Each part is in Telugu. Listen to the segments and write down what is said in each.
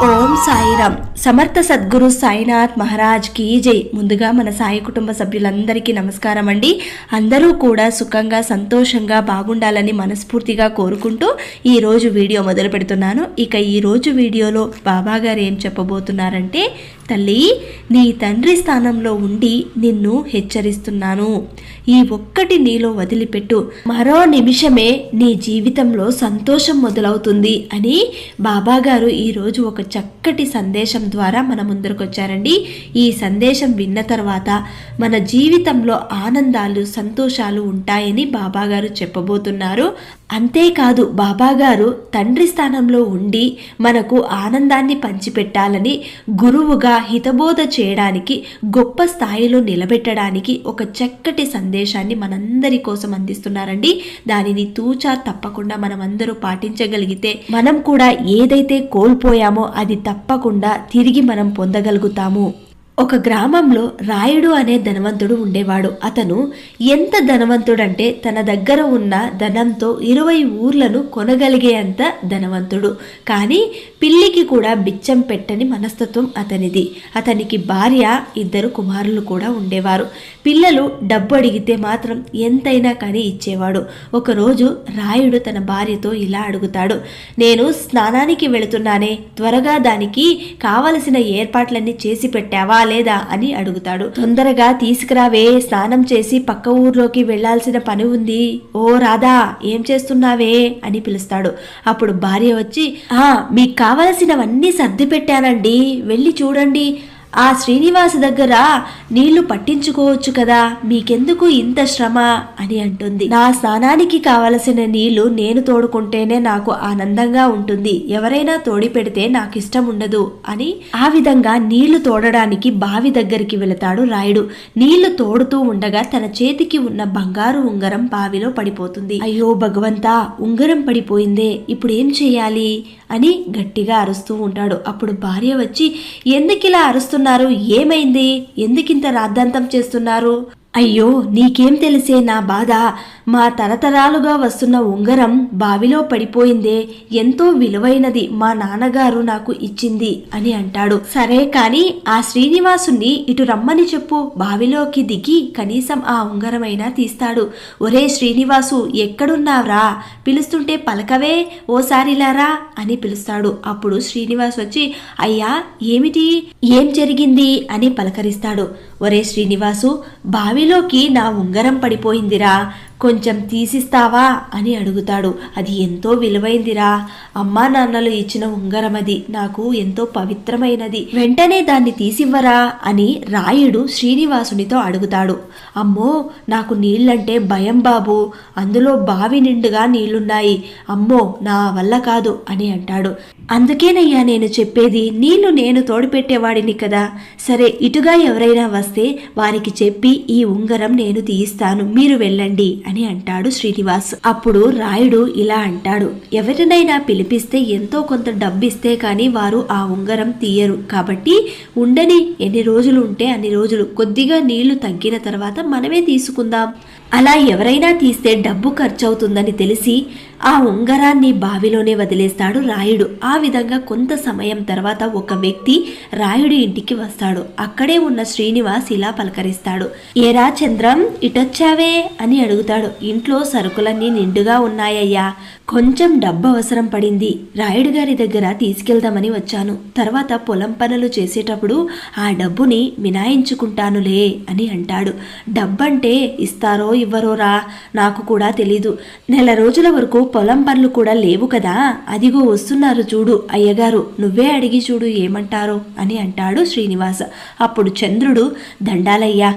ఓం సాయిరామ్ సమర్థ సద్గురు సాయినాథ్ మహారాజ్ కీ జై. ముందుగా మన సాయి కుటుంబ సభ్యులందరికీ నమస్కారం అండి. అందరూ కూడా సుఖంగా సంతోషంగా బాగుండాలని మనస్ఫూర్తిగా కోరుకుంటూ ఈరోజు వీడియో మొదలు పెడుతున్నాను. ఇక ఈరోజు వీడియోలో బాబాగారు ఏం చెప్పబోతున్నారంటే తల్లి నీ తండ్రి స్థానంలో ఉండి నిన్ను హెచ్చరిస్తున్నాను. ఈ ఒక్కటి నీలో వదిలిపెట్టు. మరో నిమిషమే నీ జీవితంలో సంతోషం మొదలవుతుంది అని బాబాగారు ఈరోజు ఒక చక్క చక్కటి సందేశం ద్వారా మన ముందరకు వచ్చారండి. ఈ సందేశం విన్న తర్వాత మన జీవితంలో ఆనందాలు సంతోషాలు ఉంటాయని బాబా గారు చెప్పబోతున్నారు. అంతేకాదు బాబాగారు తండ్రి స్థానంలో ఉండి మనకు ఆనందాన్ని పంచిపెట్టాలని గురువుగా హితబోధ చేయడానికి గొప్ప స్థాయిలో నిలబెట్టడానికి ఒక చక్కటి సందేశాన్ని మనందరి కోసం అందిస్తున్నారండి. దానిని తూచా తప్పకుండా మనం అందరూ పాటించగలిగితే మనం కూడా ఏదైతే కోల్పోయామో అది తప్పకుండా తిరిగి మనం పొందగలుగుతాము. ఒక గ్రామంలో రాయుడు అనే ధనవంతుడు ఉండేవాడు. అతను ఎంత ధనవంతుడంటే తన దగ్గర ఉన్న ధనంతో ఇరవై ఊర్లను కొనగలిగే అంత ధనవంతుడు. కానీ పిల్లికి కూడా బిచ్చం పెట్టని మనస్తత్వం అతనిది. అతనికి భార్య ఇద్దరు కుమారులు కూడా ఉండేవారు. పిల్లలు డబ్బు అడిగితే మాత్రం ఎంతైనా కానీ ఇచ్చేవాడు. ఒకరోజు రాయుడు తన భార్యతో ఇలా అడుగుతాడు. నేను స్నానానికి వెళుతున్నానే త్వరగా దానికి కావలసిన ఏర్పాట్లన్నీ చేసి పెట్టావా? లేదా అని అడుగుతాడు. తొందరగా తీసుకురావే స్నానం చేసి పక్క ఊర్లోకి వెళ్ళాల్సిన పని ఉంది. ఓ రాధా ఏం చేస్తున్నావే? అని పిలుస్తాడు. అప్పుడు భార్య వచ్చి ఆ మీకు కావలసినవన్నీ సర్ది పెట్టానండి. వెళ్ళి చూడండి. ఆ శ్రీనివాస్ దగ్గర నీళ్ళు పట్టించుకోవచ్చు కదా మీకెందుకు ఇంత శ్రమ? అని అంటుంది. నా స్నానానికి కావలసిన నీళ్ళు నేను తోడుకుంటేనే నాకు ఆనందంగా ఉంటుంది. ఎవరైనా తోడి పెడితే నాకు ఇష్టం ఉండదు అని ఆ విధంగా నీళ్ళు తోడడానికి బావి దగ్గరికి వెళతాడు రాయుడు. నీళ్ళు తోడుతూ ఉండగా తన చేతికి ఉన్న బంగారు ఉంగరం బావిలో పడిపోతుంది. అయ్యో భగవంతా ఉంగరం పడిపోయిందే ఇప్పుడు ఏం చేయాలి? అని గట్టిగా అరుస్తూ ఉంటాడు. అప్పుడు భార్య వచ్చి ఎందుకిలా అరుస్తూ చేస్తున్నారు? ఏమైంది? ఎందుకింత రాద్ధాంతం చేస్తున్నారు? అయ్యో నీకేం తెలిసే నా బాధ? మా తరతరాలుగా వస్తున్న ఉంగరం బావిలో పడిపోయిందే ఎంతో విలువైనది మా నాన్నగారు నాకు ఇచ్చింది అని అంటాడు. సరే కాని ఆ శ్రీనివాసుని ఇటు రమ్మని చెప్పు బావిలోకి దిగి కనీసం ఆ ఉంగరమైనా తీస్తాడు. ఒరే శ్రీనివాసు ఎక్కడున్నావ్రా? పిలుస్తుంటే పలకవే ఓసారిలారా? అని పిలుస్తాడు. అప్పుడు శ్రీనివాస్ వచ్చి అయ్యా ఏమిటి? ఏం జరిగింది? అని పలకరిస్తాడు. ఒరే శ్రీనివాసు బావి బావిలోకి నా ఉంగరం పడిపోయిందిరా. కొంచెం తీసిస్తావా అని అడుగుతాడు. అది ఎంతో విలువైందిరా. అమ్మా నాన్నలు ఇచ్చిన ఉంగరం అది నాకు ఎంతో పవిత్రమైనది. వెంటనే దాన్ని తీసివ్వరా అని రాయుడు శ్రీనివాసునితో అడుగుతాడు. అమ్మో నాకు నీళ్ళంటే భయం బాబు. అందులో బావి నిండుగా నీళ్ళున్నాయి అమ్మో నా వల్ల కాదు అని అంటాడు. అందుకేనయ్యా నేను చెప్పేది నీళ్ళు నేను తోడుపెట్టేవాడిని కదా. సరే ఇటుగా ఎవరైనా వస్తే వారికి చెప్పి ఈ ఉంగరం నేను తీయిస్తాను. మీరు వెళ్ళండి అని అంటాడు శ్రీనివాస్. అప్పుడు రాయుడు ఇలా అంటాడు ఎవరినైనా పిలిపిస్తే ఎంతో కొంత డబ్బిస్తే కానీ వారు ఆ ఉంగరం తీయరు. కాబట్టి ఉండని ఎన్ని రోజులు ఉంటే అన్ని రోజులు. కొద్దిగా నీళ్ళు తగ్గిన తర్వాత మనమే తీసుకుందాం. అలా ఎవరైనా తీస్తే డబ్బు ఖర్చవుతుందని తెలిసి ఆ ఉంగరాన్ని బావిలోనే వదిలేస్తాడు రాయుడు. ఆ విధంగా కొంత సమయం తర్వాత ఒక వ్యక్తి రాయుడు ఇంటికి వస్తాడు. అక్కడే ఉన్న శ్రీనివాస్ ఇలా పలకరిస్తాడు. ఏరా చంద్రం ఇటొచ్చావే? అని అడుగుతాడు. ఇంట్లో సరుకులన్నీ నిండుగా ఉన్నాయ్యా కొంచెం డబ్బు అవసరం పడింది. రాయుడు గారి దగ్గర తీసుకెళ్దామని వచ్చాను. తర్వాత పొలం పనులు చేసేటప్పుడు ఆ డబ్బుని మినాయించుకుంటానులే అని అంటాడు. డబ్బంటే ఇస్తారో ఇవ్వరోరా? నాకు కూడా తెలీదు. నెల రోజుల వరకు పొలం పనులు కూడా లేవు కదా. అదిగో వస్తున్నారు చూడు. అయ్యగారు నువ్వే అడిగి చూడు ఏమంటారో అని అంటాడు శ్రీనివాస్. అప్పుడు చంద్రుడు దండాలయ్యా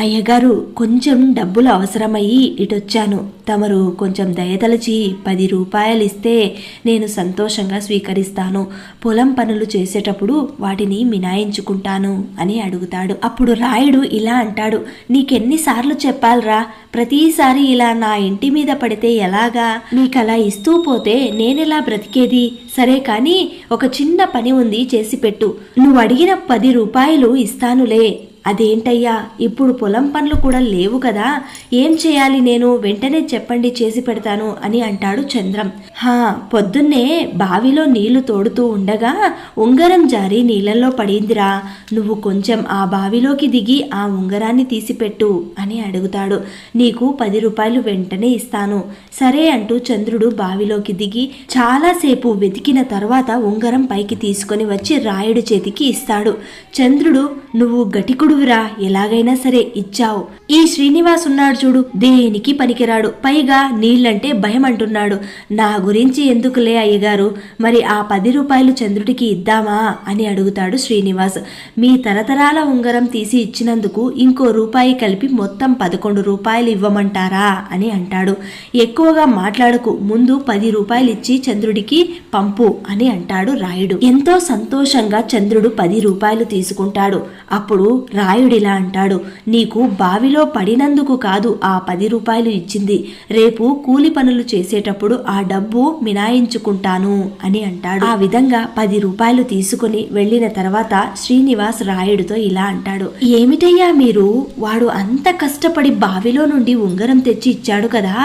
అయ్యగారు కొంచెం డబ్బులు అవసరమయ్యి ఇటొచ్చాను. తమరు కొంచెం దయతలచి పది రూపాయలు ఇస్తే నేను సంతోషంగా స్వీకరిస్తాను. పొలం పనులు చేసేటప్పుడు వాటిని మినాయించుకుంటాను అని అడుగుతాడు. అప్పుడు రాయుడు ఇలా అంటాడు నీకెన్నిసార్లు చెప్పాలరా? ప్రతిసారి ఇలా నా ఇంటి మీద పడితే ఎలాగా? నీకలా ఇస్తూ పోతే నేనెలా బ్రతికేది? సరే కానీ ఒక చిన్న పని ఉంది చేసి పెట్టు. నువ్వు అడిగిన పది రూపాయలు ఇస్తానులే. అదేంటయ్యా? ఇప్పుడు పొలం పనులు కూడా లేవు కదా. ఏం చేయాలి నేను? వెంటనే చెప్పండి చేసి పెడతాను అని అంటాడు చంద్రం. హా పొద్దున్నే బావిలో నీళ్ళు తోడుతూ ఉండగా ఉంగరం జారి నీళ్ళల్లో పడిందిరా. నువ్వు కొంచెం ఆ బావిలోకి దిగి ఆ ఉంగరాన్ని తీసిపెట్టు అని అడుగుతాడు. నీకు పది రూపాయలు వెంటనే ఇస్తాను. సరే అంటూ చంద్రుడు బావిలోకి దిగి చాలాసేపు వెతికిన తర్వాత ఉంగరం పైకి తీసుకొని వచ్చి రాయుడు చేతికి ఇస్తాడు. చంద్రుడు నువ్వు గటికుడు గటికుడువిరా ఎలాగైనా సరే ఇచ్చావు. ఈ శ్రీనివాస్ ఉన్నాడు చూడు దేనికి పనికిరాడు. పైగా నీళ్ళంటే భయం అంటున్నాడు నా గురించి ఎందుకులే అయ్యగారు? మరి ఆ పది రూపాయలు చంద్రుడికి ఇద్దామా? అని అడుగుతాడు శ్రీనివాస్. మీ తరతరాల ఉంగరం తీసి ఇచ్చినందుకు ఇంకో రూపాయి కలిపి మొత్తం పదకొండు రూపాయలు ఇవ్వమంటారా? అని అంటాడు. ఎక్కువగా మాట్లాడకు ముందు పది రూపాయలు ఇచ్చి చంద్రుడికి పంపు అని అంటాడు రాయుడు. ఎంతో సంతోషంగా చంద్రుడు పది రూపాయలు తీసుకుంటాడు. అప్పుడు రాయుడిలా అంటాడు. నీకు బావిలో పడినందుకు కాదు ఆ పది రూపాయలు ఇచ్చింది. రేపు కూలి పనులు చేసేటప్పుడు ఆ డబ్బు మినాయించుకుంటాను అని అంటాడు. ఆ విధంగా పది రూపాయలు తీసుకుని వెళ్ళిన తర్వాత శ్రీనివాస్ రాయుడితో ఇలా అంటాడు. ఏమిటయ్యా మీరు? వాడు అంత కష్టపడి బావిలో నుండి ఉంగరం తెచ్చి ఇచ్చాడు కదా.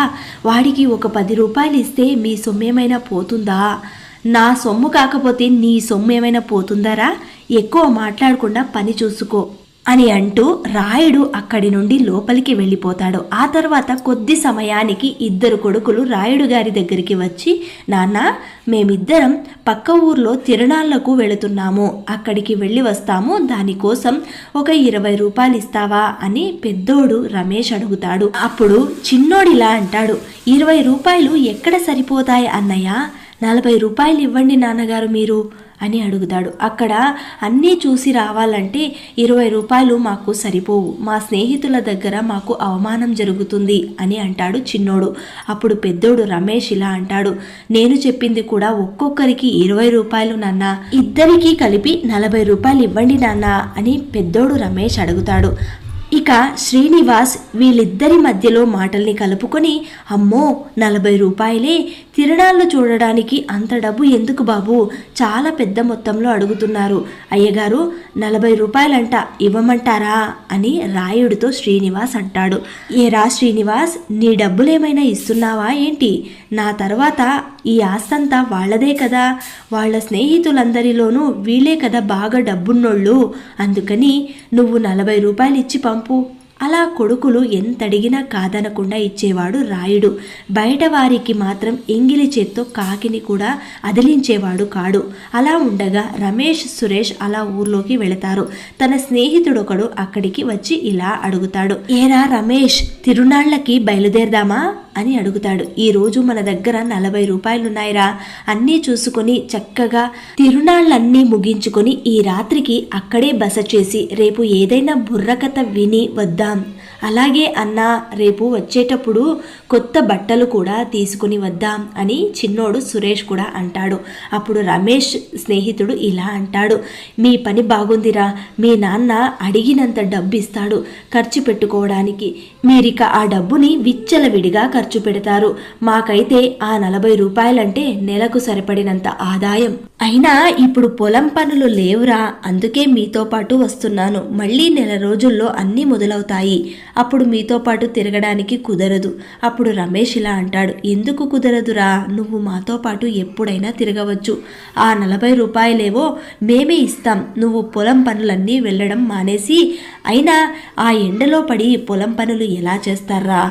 వాడికి ఒక పది రూపాయలు ఇస్తే మీ సొమ్మేమైనా పోతుందా? నా సొమ్ము కాకపోతే నీ సొమ్ము ఏమైనా పోతుందారా? ఎక్కువ మాట్లాడకుండా పని చూసుకో. అని అంటూ రాయుడు అక్కడి నుండి లోపలికి వెళ్ళిపోతాడు. ఆ తర్వాత కొద్ది సమయానికి ఇద్దరు కొడుకులు రాయుడు గారి దగ్గరికి వచ్చి నాన్న మేమిద్దరం పక్క ఊర్లో తిరణాళ్ళకు వెళుతున్నాము. అక్కడికి వెళ్ళి వస్తాము. దానికోసం ఒక ఇరవై రూపాయలు ఇస్తావా? అని పెద్దోడు రమేష్ అడుగుతాడు. అప్పుడు చిన్నోడిలా అంటాడు ఇరవై రూపాయలు ఎక్కడ సరిపోతాయి అన్నయ్య? నలభై రూపాయలు ఇవ్వండి నాన్నగారు మీరు. అని అడుగుతాడు. అక్కడ అన్నీ చూసి రావాలంటే ఇరవై రూపాయలు మాకు సరిపోవు. మా స్నేహితుల దగ్గర మాకు అవమానం జరుగుతుంది అని అంటాడు చిన్నోడు. అప్పుడు పెద్దోడు రమేష్ ఇలా అంటాడు. నేను చెప్పింది కూడా ఒక్కొక్కరికి ఇరవై రూపాయలు నాన్న. ఇద్దరికీ కలిపి నలభై రూపాయలు ఇవ్వండి నాన్న అని పెద్దోడు రమేష్ అడుగుతాడు. ఇక శ్రీనివాస్ వీళ్ళిద్దరి మధ్యలో మాటల్ని కలుపుకొని అమ్మో నలభై రూపాయలే తిరణాళ్ళు చూడడానికి అంత డబ్బు ఎందుకు బాబు? చాలా పెద్ద మొత్తంలో అడుగుతున్నారు. అయ్యగారు నలభై రూపాయలంట ఇవ్వమంటారా? అని రాయుడితో శ్రీనివాస్ అంటాడు. ఏరా శ్రీనివాస్ నీ డబ్బులేమైనా ఇస్తున్నావా ఏంటి? నా తర్వాత ఈ ఆస్తంతా వాళ్ళదే కదా. వాళ్ళ స్నేహితులందరిలోనూ వీళ్ళే కదా బాగా డబ్బున్నోళ్ళు. అందుకని నువ్వు నలభై రూపాయలు ఇచ్చి పంపు. అలా కొడుకులు ఎంతడిగినా కాదనకుండా ఇచ్చేవాడు రాయుడు. బయట వారికి మాత్రం ఎంగిలి చేత్తో కాకిని కూడా అదిలించేవాడు కాడు. అలా ఉండగా రమేష్ సురేష్ అలా ఊర్లోకి వెళతారు. తన స్నేహితుడొకడు అక్కడికి వచ్చి ఇలా అడుగుతాడు. ఏరా రమేష్ తిరునాళ్ళకి బయలుదేరదామా? అని అడుగుతాడు. ఈ రోజు మన దగ్గర నలభై రూపాయలున్నాయిరా. అన్నీ చూసుకొని చక్కగా తిరునాళ్ళన్నీ ముగించుకొని ఈ రాత్రికి అక్కడే బస చేసి రేపు ఏదైనా బుర్రకథ విని వద్దాం. అలాగే అన్న రేపు వచ్చేటప్పుడు కొత్త బట్టలు కూడా తీసుకుని వద్దాం అని చిన్నోడు సురేష్ కూడా అంటాడు. అప్పుడు రమేష్ స్నేహితుడు ఇలా అంటాడు. మీ పని బాగుందిరా. మీ నాన్న అడిగినంత డబ్బు ఇస్తాడు ఖర్చు పెట్టుకోవడానికి. మీరిక ఆ డబ్బుని విచ్చలవిడిగా ఖర్చు పెడతారు. మాకైతే ఆ నలభై రూపాయలంటే నెలకు సరిపడినంత ఆదాయం. అయినా ఇప్పుడు పొలం పనులు లేవురా. అందుకే మీతో పాటు వస్తున్నాను. మళ్ళీ నెల రోజుల్లో అన్నీ మొదలవుతాయి. అప్పుడు మీతో పాటు తిరగడానికి కుదరదు. అప్పుడు రమేష్ ఇలా అంటాడు ఎందుకు కుదరదురా? నువ్వు మాతో పాటు ఎప్పుడైనా తిరగవచ్చు. ఆ నలభై రూపాయలేవో మేమే ఇస్తాం. నువ్వు పొలం పనులన్నీ వెళ్ళడం మానేసి అయినా ఆ ఎండలో పడి పొలం పనులు ఎలా చేస్తారా?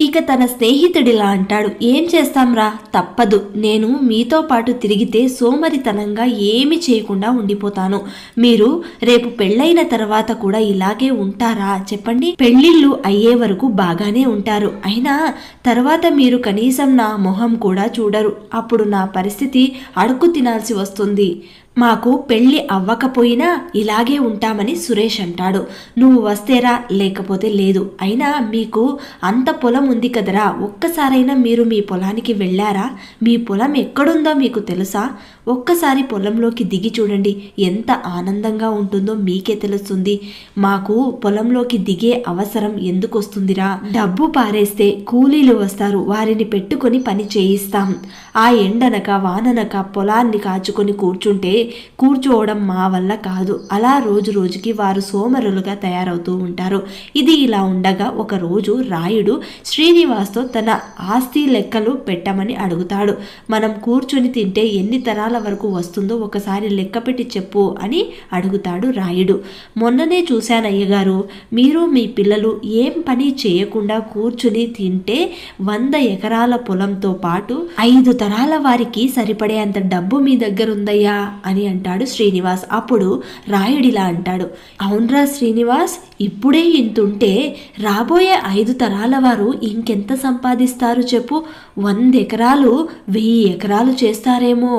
ఇక తన స్నేహితుడిలా అంటాడు. ఏం చేస్తాంరా? తప్పదు. నేను మీతో పాటు తిరిగితే సోమరితనంగా ఏమి చేయకుండా ఉండిపోతాను. మీరు రేపు పెళ్ళైన తర్వాత కూడా ఇలాగే ఉంటారా? చెప్పండి. పెళ్ళిళ్ళు అయ్యే వరకు బాగానే ఉంటారు. అయినా తర్వాత మీరు కనీసం నా మొహం కూడా చూడరు. అప్పుడు నా పరిస్థితి అడుక్కు తినాల్సి వస్తుంది. మాకు పెళ్ళి అవ్వకపోయినా ఇలాగే ఉంటామని సురేష్ అంటాడు. నువ్వు వస్తేరా? లేకపోతే లేదు. అయినా మీకు అంత పొలం ఉంది కదరా? ఒక్కసారైనా మీరు మీ పొలానికి వెళ్ళారా? మీ పొలం ఎక్కడుందో మీకు తెలుసా? ఒక్కసారి పొలంలోకి దిగి చూడండి ఎంత ఆనందంగా ఉంటుందో మీకే తెలుస్తుంది. మాకు పొలంలోకి దిగే అవసరం ఎందుకు వస్తుందిరా డబ్బు పారేస్తే కూలీలు వస్తారు వారిని పెట్టుకొని పని చేయిస్తాం. ఆ ఎండనక వాననక పొలాన్ని కాచుకొని కూర్చుంటే కూర్చోవడం మా వల్ల కాదు. అలా రోజు రోజుకి వారు సోమరులుగా తయారవుతూ ఉంటారు. ఇది ఇలా ఉండగా ఒక రోజు రాయుడు శ్రీనివాస్తో తన ఆస్తి లెక్కలు పెట్టమని అడుగుతాడు. మనం కూర్చుని తింటే ఎన్ని తరాల వరకు వస్తుందో ఒకసారి లెక్క పెట్టి చెప్పు అని అడుగుతాడు రాయుడు. మొన్ననే చూశాను అయ్యగారు మీరు మీ పిల్లలు ఏం పని చేయకుండా కూర్చుని తింటే వంద ఎకరాల పొలంతో పాటు ఐదు తరాల వారికి సరిపడే అంత డబ్బు మీ దగ్గర ఉందయ్యా అని అంటాడు శ్రీనివాస్. అప్పుడు రాయుడిలా అంటాడు అవునరా శ్రీనివాస్ ఇప్పుడే ఇంతుంటే రాబోయే ఐదు తరాల వారు ఇంకెంత సంపాదిస్తారు చెప్పు? వంద ఎకరాలు వెయ్యి ఎకరాలు చేస్తారేమో.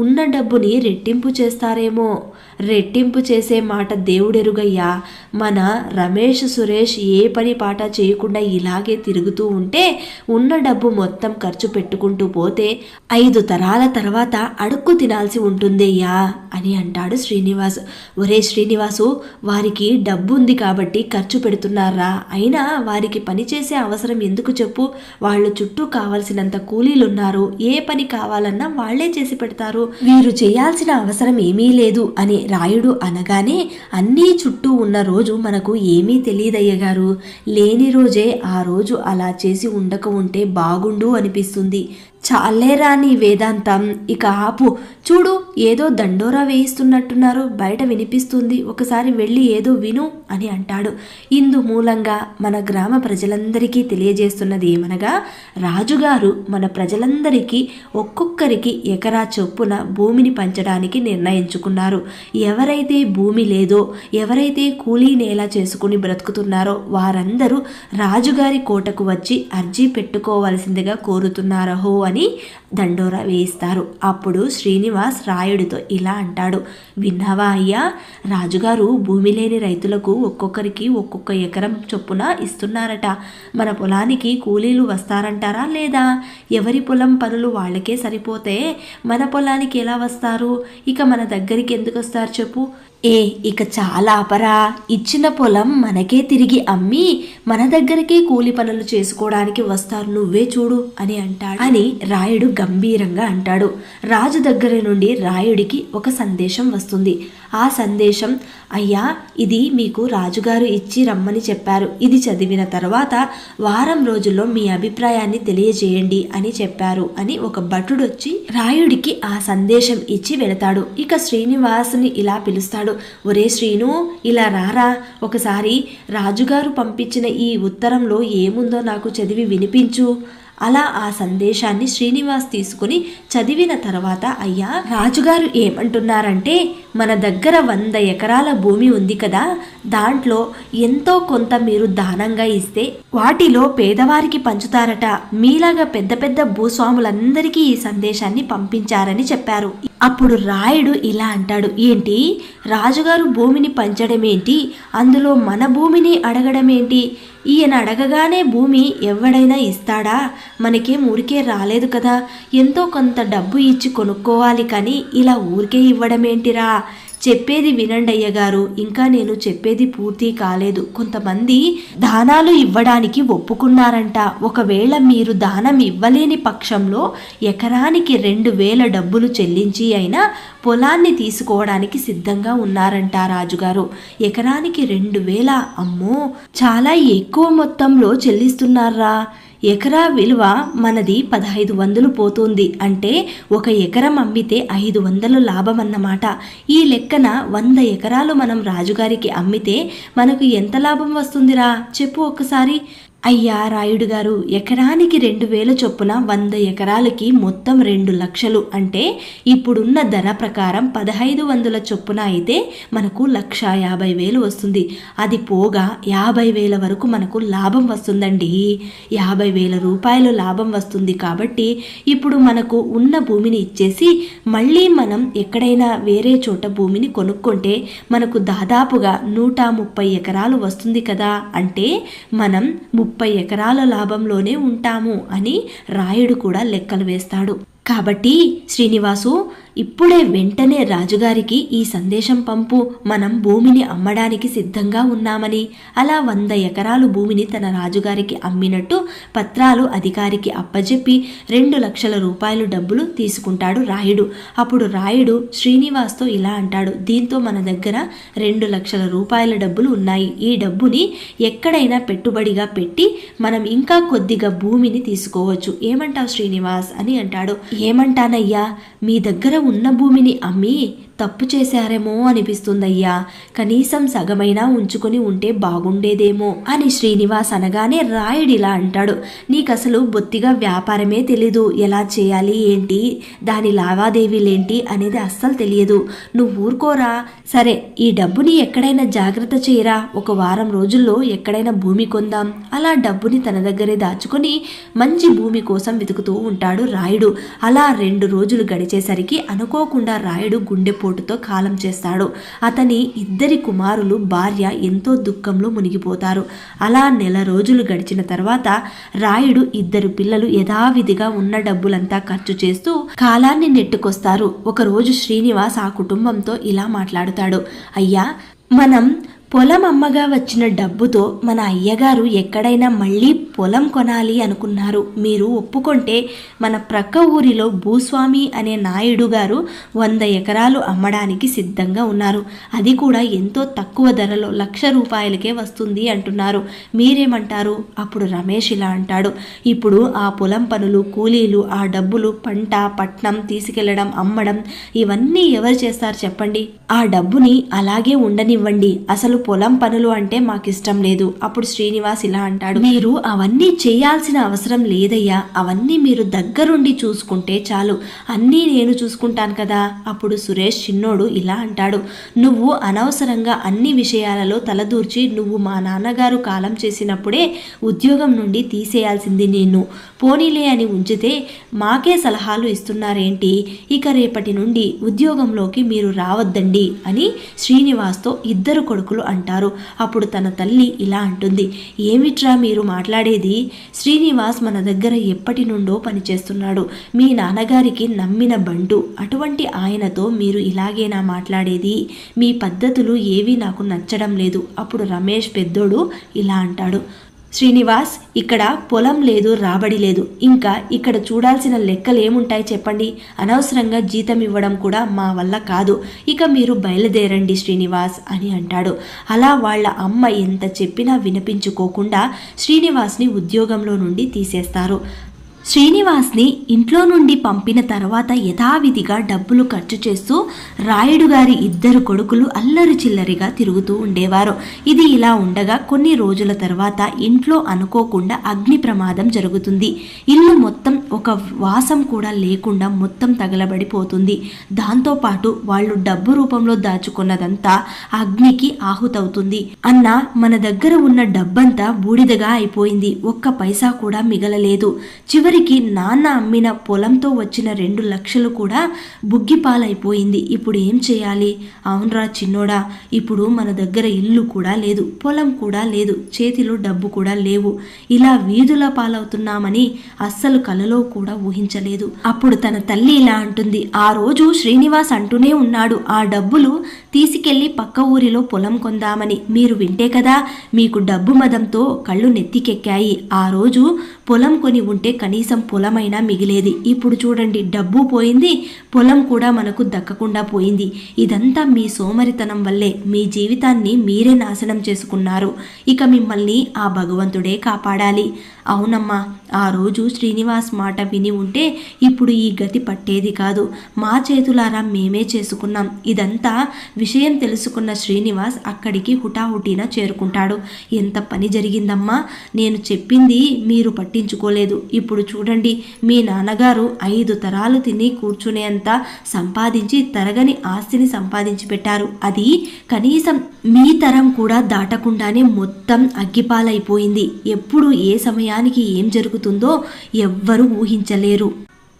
ఉన్న డబ్బుని రెట్టింపు చేస్తారేమో. రెట్టింపు చేసే మాట దేవుడెరుగయ్యా. మన రమేష్ సురేష్ ఏ పని పాట చేయకుండా ఇలాగే తిరుగుతూ ఉంటే ఉన్న డబ్బు మొత్తం ఖర్చు పెట్టుకుంటూ పోతే ఐదు తరాల తర్వాత అడుక్కు తినాల్సి ఉంటుందయ్యా అని అంటాడు శ్రీనివాస్. ఒరే శ్రీనివాసు వారికి డబ్బు ఉంది కాబట్టి ఖర్చు పెడుతున్నారా? అయినా వారికి పని చేసే అవసరం ఎందుకు చెప్పు? వాళ్ళు చుట్టూ కావలసినంత కూలీలున్నారు. ఏ పని కావాలన్నా వాళ్ళే చేసి పెడతారు. వీరు చేయాల్సిన అవసరం ఏమీ లేదు అని రాయుడు అనగానే అన్నీ చుట్టూ ఉన్న రోజు మనకు ఏమీ తెలియదయ్యగారు లేని రోజే ఆ రోజు అలా చేసి ఉండక ఉంటే బాగుండు అనిపిస్తుంది. చాలేరా నీ వేదాంతం. ఇక ఆపు. చూడు ఏదో దండోరా వేయిస్తున్నట్టున్నారు. బయట వినిపిస్తుంది. ఒకసారి వెళ్ళి ఏదో విను అని అంటాడు. ఇందు మూలంగా మన గ్రామ ప్రజలందరికీ తెలియజేస్తున్నది ఏమనగా రాజుగారు మన ప్రజలందరికీ ఒక్కొక్కరికి ఎకరా చొప్పున భూమిని పంచడానికి నిర్ణయించుకున్నారు. ఎవరైతే భూమి లేదో ఎవరైతే కూలీ నేల చేసుకుని బ్రతుకుతున్నారో వారందరూ రాజుగారి కోటకు వచ్చి అర్జీ పెట్టుకోవలసిందిగా కోరుతున్నారహో అని దండోరా వేయిస్తారు. అప్పుడు శ్రీనివాస్ రాయుడితో ఇలా అంటాడు. విన్నావా అయ్యా రాజుగారు భూమి లేని రైతులకు ఒక్కొక్కరికి ఒక్కొక్క ఎకరం చొప్పున ఇస్తున్నారట. మన పొలానికి కూలీలు వస్తారంటారా లేదా? ఎవరి పొలం పనులు వాళ్ళకే సరిపోతే మన పొలానికి ఎలా వస్తారు? ఇక మన దగ్గరికి ఎందుకు వస్తారు చెప్పు. ఏ ఇక చాలా అపరా ఇచ్చిన పొలం మనకే తిరిగి అమ్మి మన దగ్గరకే కూలి పనులు చేసుకోవడానికి వస్తారు. నువ్వే చూడు అని అంటాడు. అని రాయుడు గంభీరంగా అంటాడు. రాజు దగ్గర నుండి రాయుడికి ఒక సందేశం వస్తుంది. ఆ సందేశం అయ్యా ఇది మీకు రాజుగారు ఇచ్చి రమ్మని చెప్పారు. ఇది చదివిన తర్వాత వారం రోజుల్లో మీ అభిప్రాయాన్ని తెలియజేయండి అని చెప్పారు అని ఒక భటుడు వచ్చి రాయుడికి ఆ సందేశం ఇచ్చి వెళతాడు. ఇక శ్రీనివాసుని ఇలా పిలుస్తాడు ఒరే శ్రీను ఇలా రారా. ఒకసారి రాజుగారు పంపించిన ఈ ఉత్తరంలో ఏముందో నాకు చదివి వినిపించు. అలా ఆ సందేశాన్ని శ్రీనివాస్ తీసుకుని చదివిన తర్వాత అయ్యా రాజుగారు ఏమంటున్నారంటే మన దగ్గర వంద ఎకరాల భూమి ఉంది కదా దాంట్లో ఎంతో కొంత మీరు దానంగా ఇస్తే వాటిలో పేదవారికి పంచుతారట. మీలాగా పెద్ద పెద్ద భూస్వాములందరికీ ఈ సందేశాన్ని పంపించారని చెప్పారు. అప్పుడు రాయుడు ఇలా అంటాడు ఏంటి? రాజుగారు భూమిని పంచడమేంటి? అందులో మన భూమిని అడగడమేంటి? ఈయన అడగగానే భూమి ఎవడైనా ఇస్తాడా? మనకేం ఊరికే రాలేదు కదా. ఎంతో కొంత డబ్బు ఇచ్చి కొనుక్కోవాలి కానీ ఇలా ఊరికే ఇవ్వడమేంటిరా? చెప్పేది వినండి అయ్యగారు. ఇంకా నేను చెప్పేది పూర్తి కాలేదు. కొంతమంది దానాలు ఇవ్వడానికి ఒప్పుకున్నారంట. ఒకవేళ మీరు దానం ఇవ్వలేని పక్షంలో ఎకరానికి రెండు వేల డబ్బులు చెల్లించి అయినా పొలాన్ని తీసుకోవడానికి సిద్ధంగా ఉన్నారంట రాజుగారు. ఎకరానికి రెండు వేల? అమ్మో! చాలా ఎక్కువ మొత్తంలో చెల్లిస్తున్నారా? ఎకరా విలువ మనది పదహైదు వందలు పోతుంది అంటే ఒక ఎకరం అమ్మితే ఐదు వందలు లాభం అన్నమాట ఈ లెక్కన వంద ఎకరాలు మనం రాజుగారికి అమ్మితే మనకు ఎంత లాభం వస్తుందిరా? చెప్పు ఒకసారి అయ్యా రాయుడు గారు ఎకరానికి రెండు వేల చొప్పున వంద ఎకరాలకి మొత్తం రెండు లక్షలు అంటే ఇప్పుడున్న ధర ప్రకారం పదహైదు వందల చొప్పున అయితే మనకు లక్ష యాభై వేలు వస్తుంది. అది పోగా యాభై వేల వరకు మనకు లాభం వస్తుందండి. యాభై వేల రూపాయలు లాభం వస్తుంది కాబట్టి ఇప్పుడు మనకు ఉన్న భూమిని ఇచ్చేసి మళ్ళీ మనం ఎక్కడైనా వేరే చోట భూమిని కొనుక్కుంటే మనకు దాదాపుగా నూట ముప్పై ఎకరాలు వస్తుంది కదా. అంటే మనం ముప్పై ఎకరాల లాభంలోనే ఉంటాము అని రాయుడు కూడా లెక్కలు వేస్తాడు. కాబట్టి శ్రీనివాసు ఇప్పుడే వెంటనే రాజుగారికి ఈ సందేశం పంపు. మనం భూమిని అమ్మడానికి సిద్ధంగా ఉన్నామని. అలా వంద ఎకరాలు భూమిని తన రాజుగారికి అమ్మినట్టు పత్రాలు అధికారికి అప్పజెప్పి రెండు లక్షల రూపాయలు డబ్బులు తీసుకుంటాడు రాయుడు. అప్పుడు రాయుడు శ్రీనివాస్తో ఇలా అంటాడు. దీంతో మన దగ్గర రెండు లక్షల రూపాయల డబ్బులు ఉన్నాయి. ఈ డబ్బుని ఎక్కడైనా పెట్టుబడిగా పెట్టి మనం ఇంకా కొద్దిగా భూమిని తీసుకోవచ్చు. ఏమంటావు శ్రీనివాస్? అని అంటాడు. ఏమంటానయ్యా? మీ దగ్గర ఉన్న భూమిని అమ్మి తప్పు చేశారేమో అనిపిస్తుందయ్యా. కనీసం సగమైనా ఉంచుకొని ఉంటే బాగుండేదేమో అని శ్రీనివాస్ అనగానే రాయుడిలా అంటాడు. నీకసలు బొత్తిగా వ్యాపారమే తెలీదు. ఎలా చేయాలి ఏంటి దాని లావాదేవీలేంటి అనేది అస్సలు తెలియదు. నువ్వు ఊరుకోరా. సరే ఈ డబ్బుని ఎక్కడైనా జాగ్రత్త చేయరా. ఒక వారం రోజుల్లో ఎక్కడైనా భూమి కొందాం. అలా డబ్బుని తన దగ్గరే దాచుకొని మంచి భూమి కోసం వెతుకుతూ ఉంటాడు రాయుడు. అలా రెండు రోజులు గడిచేసరికి అనుకోకుండా రాయుడు గుండెపో గుండెపోటుతో కాలం చేస్తాడు. అతని ఇద్దరి కుమారులు భార్య ఎంతో దుఃఖంలో మునిగిపోతారు. అలా నెల రోజులు గడిచిన తర్వాత రాయుడు ఇద్దరు పిల్లలు యథావిధిగా ఉన్న డబ్బులంతా ఖర్చు చేస్తూ కాలాన్ని నెట్టుకొస్తారు. ఒకరోజు శ్రీనివాస్ ఆ కుటుంబంతో ఇలా మాట్లాడుతాడు. అయ్యా మనం పొలం అమ్మగా వచ్చిన డబ్బుతో మన అయ్యగారు ఎక్కడైనా మళ్ళీ పొలం కొనాలి అనుకున్నారు. మీరు ఒప్పుకుంటే మన ప్రక్క ఊరిలో భూస్వామి అనే నాయుడు గారు వంద ఎకరాలు అమ్మడానికి సిద్ధంగా ఉన్నారు. అది కూడా ఎంతో తక్కువ ధరలో లక్ష రూపాయలకే వస్తుంది అంటున్నారు. మీరేమంటారు? అప్పుడు రమేష్ ఇలా అంటాడు. ఇప్పుడు ఆ పొలం పనులు కూలీలు ఆ డబ్బులు పంట పట్నం తీసుకెళ్ళడం అమ్మడం ఇవన్నీ ఎవరు చేస్తారు చెప్పండి? ఆ డబ్బుని అలాగే ఉండనివ్వండి. అసలు పొలం పనులు అంటే మాకు ఇష్టం లేదు. అప్పుడు శ్రీనివాస్ ఇలా అంటాడు. మీరు అవన్నీ చేయాల్సిన అవసరం లేదయ్యా. అవన్నీ మీరు దగ్గరుండి చూసుకుంటే చాలు. అన్నీ నేను చూసుకుంటాను కదా. అప్పుడు సురేష్ చిన్నోడు ఇలా అంటాడు. నువ్వు అనవసరంగా అన్ని విషయాలలో తలదూర్చి నువ్వు మా నాన్నగారు కాలం చేసినప్పుడే ఉద్యోగం నుండి తీసేయాల్సింది నేను పోనీలే అని ఉంచితే మాకే సలహాలు ఇస్తున్నారేంటి? ఇక రేపటి నుండి ఉద్యోగంలోకి మీరు రావద్దండి అని శ్రీనివాస్తో ఇద్దరు కొడుకులు అంటారు. అప్పుడు తన తల్లి ఇలా అంటుంది. ఏమిట్రా మీరు మాట్లాడేది? శ్రీనివాస్ మన దగ్గర ఎప్పటి నుండో పనిచేస్తున్నాడు. మీ నాన్నగారికి నమ్మిన బండు అటువంటి ఆయనతో మీరు ఇలాగేనా మాట్లాడేది? మీ పద్ధతులు ఏవీ నాకు నచ్చడం లేదు. అప్పుడు రమేష్ పెద్దోడు ఇలా అంటాడు. శ్రీనివాస్ ఇక్కడ పొలం లేదు రాబడి లేదు. ఇంకా ఇక్కడ చూడాల్సిన లెక్కలు ఏముంటాయి చెప్పండి. అనవసరంగా జీతం ఇవ్వడం కూడా మా వల్ల కాదు. ఇక మీరు బయలుదేరండి శ్రీనివాస్ అని అంటాడు. అలా వాళ్ళ అమ్మ ఎంత చెప్పినా వినిపించుకోకుండా శ్రీనివాస్ని ఉద్యోగంలో నుండి తీసేస్తారు. శ్రీనివాస్ని ఇంట్లో నుండి పంపిన తర్వాత యథావిధిగా డబ్బులు ఖర్చు చేస్తూ రాయుడు గారి ఇద్దరు కొడుకులు అల్లరి చిల్లరిగా తిరుగుతూ ఉండేవారు. ఇది ఇలా ఉండగా కొన్ని రోజుల తర్వాత ఇంట్లో అనుకోకుండా అగ్ని ప్రమాదం జరుగుతుంది. ఇల్లు మొత్తం ఒక వాసం కూడా లేకుండా మొత్తం తగలబడిపోతుంది. దాంతోపాటు వాళ్ళు డబ్బు రూపంలో దాచుకున్నదంతా అగ్నికి ఆహుతవుతుంది. అన్న మన దగ్గర ఉన్న డబ్బంతా బూడిదగా అయిపోయింది. ఒక్క పైసా కూడా మిగలలేదు. చివరికి నాన్న అమ్మిన పొలంతో వచ్చిన రెండు లక్షలు కూడా బుగ్గిపాలైపోయింది ఇప్పుడు ఏం చేయాలి? అవునరా చిన్నోడా ఇప్పుడు మన దగ్గర ఇల్లు కూడా లేదు పొలం కూడా లేదు చేతిలో డబ్బు కూడా లేవు. ఇలా వీధుల పాలవుతున్నామని అస్సలు కలలో కూడా ఊహించలేదు. అప్పుడు తన తల్లి ఇలా అంటుంది ఆ రోజు శ్రీనివాస్ అంటూనే ఉన్నాడు ఆ డబ్బులు తీసుకెళ్ళి పక్క ఊరిలో పొలం కొందామని. మీరు వింటే కదా మీకు డబ్బు మదంతో కళ్ళు నెత్తికెక్కాయి. ఆ రోజు పొలం కొని ఉంటే కనీసం పొలమైనా మిగిలేది. ఇప్పుడు చూడండి డబ్బు పోయింది పొలం కూడా మనకు దక్కకుండా పోయింది. ఇదంతా మీ సోమరితనం వల్లే మీ జీవితాన్ని మీరే నాశనం చేసుకున్నారు. ఇక మిమ్మల్ని ఆ భగవంతుడే కాపాడాలి. అవునమ్మా ఆ రోజు శ్రీనివాస్ మాట విని ఉంటే ఇప్పుడు ఈ గతి పట్టేది కాదు. మా చేతులారా మేమే చేసుకున్నాం. ఇదంతా విషయం తెలుసుకున్న శ్రీనివాస్ అక్కడికి హుటాహుటిన చేరుకుంటాడు. ఎంత పని జరిగిందమ్మా నేను చెప్పింది మీరు పట్టి పట్టించుకోలేదు. ఇప్పుడు చూడండి మీ నాన్నగారు ఐదు తరాలు తిని కూర్చునేంత సంపాదించి తరగని ఆస్తిని సంపాదించి పెట్టారు. అది కనీసం మీ తరం కూడా దాటకుండానే మొత్తం అగ్గిపాలైపోయింది. ఎప్పుడు ఏ సమయానికి ఏం జరుగుతుందో ఎవ్వరూ ఊహించలేరు.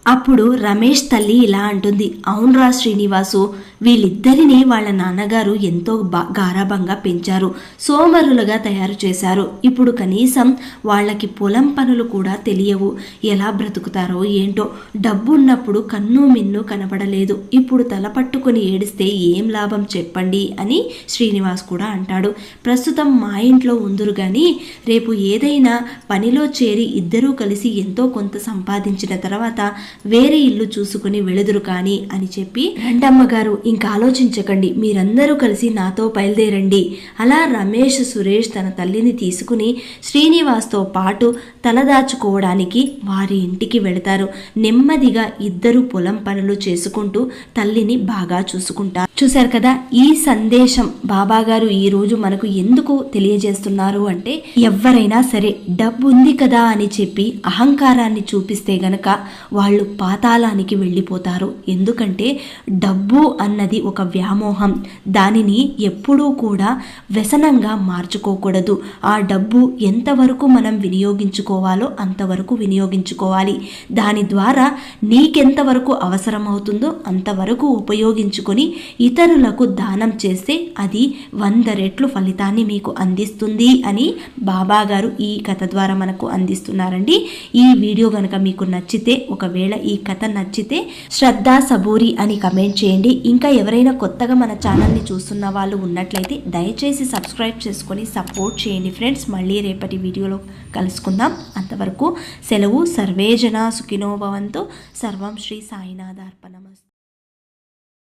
అప్పుడు రమేష్ తల్లి ఇలా అంటుంది అవునరా శ్రీనివాసు వీళ్ళిద్దరిని వాళ్ళ నాన్నగారు ఎంతో గారాభంగా పెంచారు సోమరులుగా తయారు చేశారు. ఇప్పుడు కనీసం వాళ్ళకి పొలం పనులు కూడా తెలియవు. ఎలా బ్రతుకుతారో ఏంటో డబ్బు ఉన్నప్పుడు కన్ను మిన్ను కనబడలేదు. ఇప్పుడు తల పట్టుకొని ఏడిస్తే ఏం లాభం చెప్పండి అని శ్రీనివాస్ కూడా అంటాడు. ప్రస్తుతం మా ఇంట్లో ఉందరు కానీ రేపు ఏదైనా పనిలో చేరి ఇద్దరూ కలిసి ఎంతో కొంత సంపాదించిన తర్వాత వేరే ఇల్లు చూసుకుని వెళుదురు కానీ అని చెప్పి రెండమ్మగారు ఇంకా ఆలోచించకండి. మీరందరూ కలిసి నాతో బయలుదేరండి. అలా రమేష్ సురేష్ తన తల్లిని తీసుకుని శ్రీనివాస్తో పాటు తలదాచుకోవడానికి వారి ఇంటికి వెళతారు. నెమ్మదిగా ఇద్దరు పొలం పనులు చేసుకుంటూ తల్లిని బాగా చూసుకుంటారు. చూశారు కదా ఈ సందేశం బాబా గారు ఈ రోజు మనకు ఎందుకు తెలియజేస్తున్నారు అంటే ఎవరైనా సరే డబ్బు ఉంది కదా అని చెప్పి అహంకారాన్ని చూపిస్తే గనక వాళ్ళు పాతాళానికి వెళ్ళిపోతారు. ఎందుకంటే డబ్బు అన్నది ఒక వ్యామోహం. దానిని ఎప్పుడూ కూడా వ్యసనంగా మార్చుకోకూడదు. ఆ డబ్బు ఎంతవరకు మనం వినియోగించుకోవాలో అంతవరకు వినియోగించుకోవాలి. దాని ద్వారా నీకెంతవరకు అవసరమవుతుందో అంతవరకు ఉపయోగించుకొని ఇతరులకు దానం చేస్తే అది వంద రెట్లు ఫలితాన్ని మీకు అందిస్తుంది అని బాబా గారు ఈ కథ ద్వారా మనకు అందిస్తున్నారండి. ఈ వీడియో కనుక మీకు నచ్చితే ఒకవేళ ఈ కథ నచ్చితే శ్రద్ధ సబూరి అని కమెంట్ చేయండి. ఇంకా ఎవరైనా కొత్తగా మన ఛానల్ని చూస్తున్న వాళ్ళు ఉన్నట్లయితే దయచేసి సబ్స్క్రైబ్ చేసుకొని సపోర్ట్ చేయండి ఫ్రెండ్స్. మళ్ళీ రేపటి వీడియోలో కలుసుకుందాం. అంతవరకు సెలవు. సర్వేజన సుఖినోభవంతో సర్వం శ్రీ సాయినాథార్పణమస్తు.